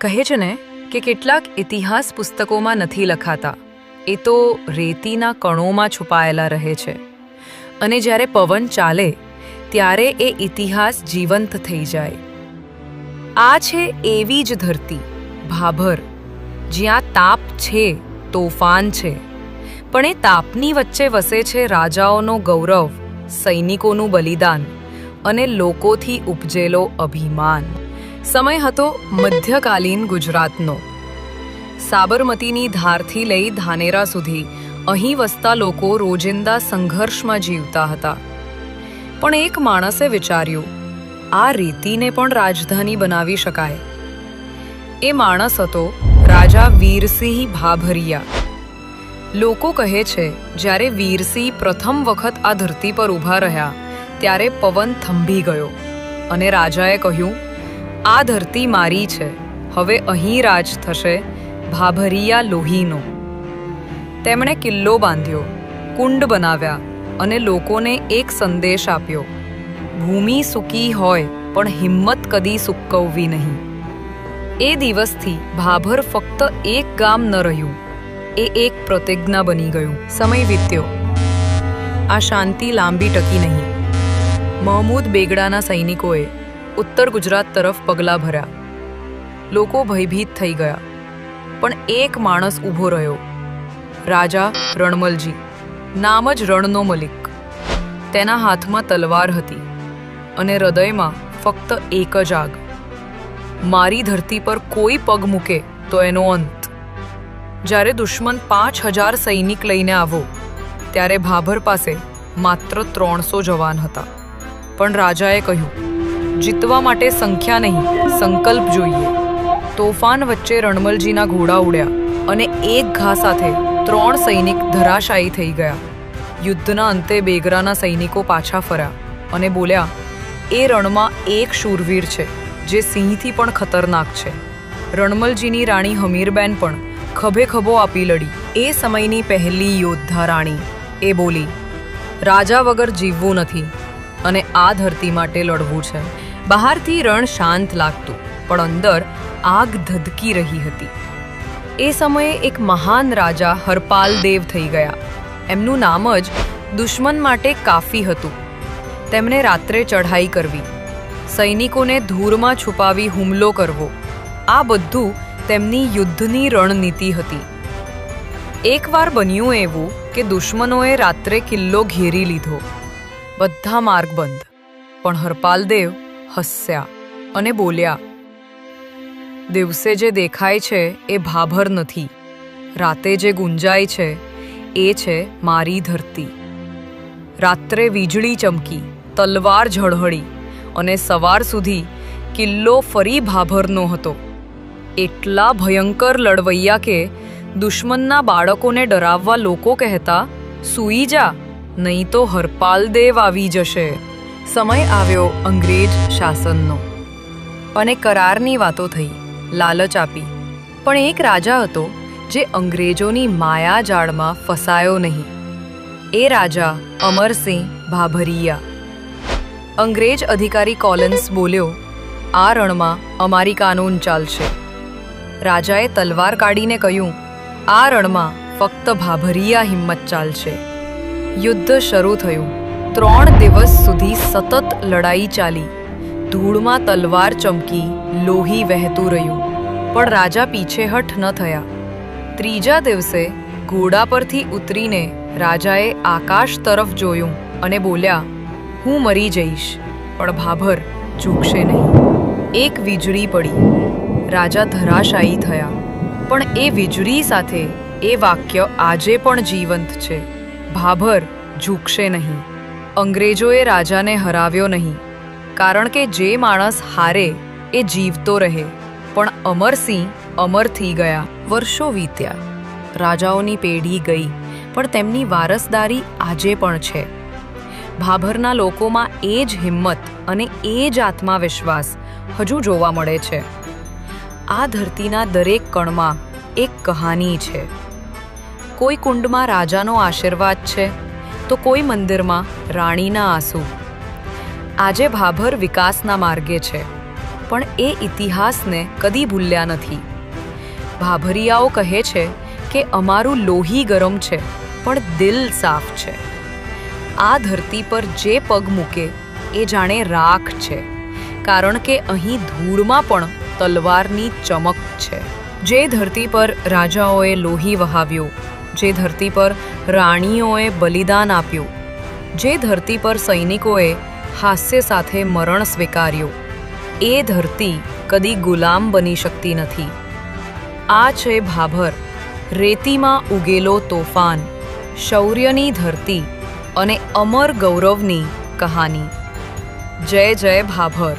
કહે છે ને કે કેટલાક ઇતિહાસ પુસ્તકોમાં નથી લખાતા. એ તો રેતીના કણોમાં છુપાયેલા રહે છે. અને જ્યારે પવન ચાલે, ત્યારે એ ઇતિહાસ જીવંત થઈ જાય. આ છે એવી જ ધરતી, ભાભર, જ્યાં તાપ છે, તોફાન છે. પણ એ તાપની વચ્ચે વસે છે રાજાઓનો ગૌરવ, સૈનિકોનું બલિદાન અને લોકોથી ઉપજેલો અભિમાન. સમય હતો મધ્યકાલીન ગુજરાતનો. સાબરમતીની ધારથી લઈ ધાનેરા સુધી અહીં વસતા લોકો રોજિંદા સંઘર્ષમાં જીવતા હતા. પણ એક માણસે વિચાર્યું, આ રીતિને પણ રાજધાની બનાવી શકાય. એ માણસ હતો રાજા વીરસિંહ ભાભરિયા. લોકો કહે છે, જ્યારે વીરસિંહ પ્રથમ વખત આ ધરતી પર ઊભા રહ્યા, ત્યારે પવન થંભી ગયો. અને રાજાએ કહ્યું આ ધરતી મારી છે. હવે અહીં રાજ થશે ભાભરિયા લોહીનો. તેમણે કિલ્લો બાંધ્યો, કુંડ બનાવ્યા અને લોકોને એક સંદેશ આપ્યો, ભૂમિ સૂકી હોય, પણ હિંમત કદી સુકવવી નહીં. એ દિવસથી ભાભર ફક્ત એક ગામ ન રહ્યું, એ એક પ્રતિજ્ઞા બની ગયું. સમય વીત્યો. આ શાંતિ લાંબી ટકી નહીં. મહમૂદ બેગડાના સૈનિકોએ ઉત્તર ગુજરાત તરફ પગલાં ભર્યા. લોકો ભયભીત થઈ ગયા. પણ એક માણસ ઊભો રહ્યો. રાજા રણમલજી. નામ જ રણનો મલિક. તેના હાથમાં તલવાર હતી અને હૃદયમાં ફક્ત એક જ આગ. મારી ધરતી પર કોઈ પગ મૂકે તો એનો અંત. જ્યારે દુશ્મન પાંચ હજાર સૈનિક લઈને આવો, ત્યારે ભાભર પાસે માત્ર ત્રણસો જવાન હતા. પણ રાજાએ કહ્યું જીતવા માટે સંખ્યા નહીં, સંકલ્પ જોઈએ. તોફાન વચ્ચે રણમલજીના ઘોડા ઉડ્યા અને એક ઘા સાથે ત્રણ સૈનિક ધરાશાયી થઈ ગયા. યુદ્ધના અંતે બેગરાના સૈનિકો પાછા ફર્યા અને બોલ્યા, એ રણમાં એક શૂરવીર છે, જે સિંહથી પણ ખતરનાક છે. રણમલજીની રાણી હમીરબેન પણ ખભે ખભો આપી લડી. એ સમયની પહેલી યોદ્ધા રાણી. એ બોલી, રાજા વગર જીવવું નથી અને આ ધરતી માટે લડવું છે. બહારથી રણ શાંત લાગતું, પણ અંદર આગ ધધકી રહી હતી. એ સમયે એક મહાન રાજા હરપાલ દેવ થઈ ગયા. એમનું નામ જ દુશ્મન માટે કાફી હતું. તેમણે રાત્રે ચઢાઈ કરવી. સૈનિકોને ધૂળમાં છુપાવી હુમલો કરવો. આ બધું તેમની યુદ્ધની રણનીતિ હતી. એકવાર બન્યું એવું કે દુશ્મનોએ રાત્રે કિલ્લો ઘેરી લીધો. બધા માર્ગ બંધ. પણ હરપાલદેવ હસ્યા અને બોલ્યા, દિવસે જે દેખાય છે એ ભાભર નથી. રાતે જે ગુંજાય છે એ છે મારી ધરતી. રાત્રે વીજળી ચમકી, તલવાર ઝળહળી અને સવાર સુધી કિલ્લો ફરી ભાભરનો હતો. એટલા ભયંકર લડવૈયા કે દુશ્મનના બાળકોને ડરાવવા લોકો કહેતા, સૂઈ જા, નહીં તો હરપાલદેવ આવી જશે. સમય આવ્યો અંગ્રેજ શાસનનો. અને કરારની વાતો થઈ, લાલચ આપી. પણ એક રાજા હતો જે અંગ્રેજોની માયા જાળમાં ફસાયો નહીં. એ રાજા અમરસિંહ ભાભરિયા. અંગ્રેજ અધિકારી કોલન્સ બોલ્યો, આ રણમાં અમારી કાનૂન ચાલશે. રાજાએ તલવાર કાઢીને કહ્યું, આ રણમાં ફક્ત ભાભરિયા હિંમત ચાલશે. યુદ્ધ શરૂ થયું. ત્રણ દિવસ સુધી સતત લડાઈ ચાલી. ધૂળમાં તલવાર ચમકી લોહી વહેતું રહ્યું, પણ રાજા પીછેહઠ ન થયા. ત્રીજા દિવસે ઘોડા પરથી ઉતરીને રાજાએ આકાશ તરફ જોયું અને બોલ્યા, હું મરી જઈશ, પણ ભાભર ચૂકશે નહીં. એક વીજળી પડી. રાજા ધરાશાયી થયા. પણ એ વીજળી સાથે એ વાક્ય આજે પણ જીવંત છે, ભાભર ઝૂકશે નહીં. અંગ્રેજોએ રાજાને હરાવ્યો નહીં. કારણ કે જે માણસ હારે એ જીવતો રહે. પણ અમરસિંહ અમર થઈ ગયા. વર્ષો વીત્યા. રાજાઓની પેઢી ગઈ. પણ તેમની વારસદારી આજે પણ છે. ભાભરના લોકોમાં એ જ હિંમત અને એ જ આત્મવિશ્વાસ હજુ જોવા મળે છે. આ ધરતીના દરેક કણમાં એક કહાની છે. કોઈ કુંડમાં રાજાનો આશીર્વાદ છે? તો કોઈ મંદિરમાં રાણીના આંસુ. આજે ભાભર વિકાસના માર્ગે છે, પણ એ ઇતિહાસને કદી ભૂલ્યા નથી. ભાભરિયાઓ કહે છે કે અમારું લોહી ગરમ છે, પણ દિલ સાફ છે. આ ધરતી પર જે પગ મૂકે, એ જાણે રાખ છે, કારણ કે અહીં ધૂળમાં પણ તલવારની ચમક છે. જે ધરતી પર રાજાઓએ લોહી વહાવ્યું જે ધરતી પર રાણીઓએ બલિદાન આપ્યું, જે ધરતી પર સૈનિકોએ હાસ્ય સાથે મરણ સ્વીકાર્યું. એ ધરતી કદી ગુલામ બની શકતી નથી. આ છે ભાભર, રેતીમાં ઉગેલો તોફાન, શૌર્યની ધરતી અને અમર ગૌરવની કહાની. જય જય ભાભર.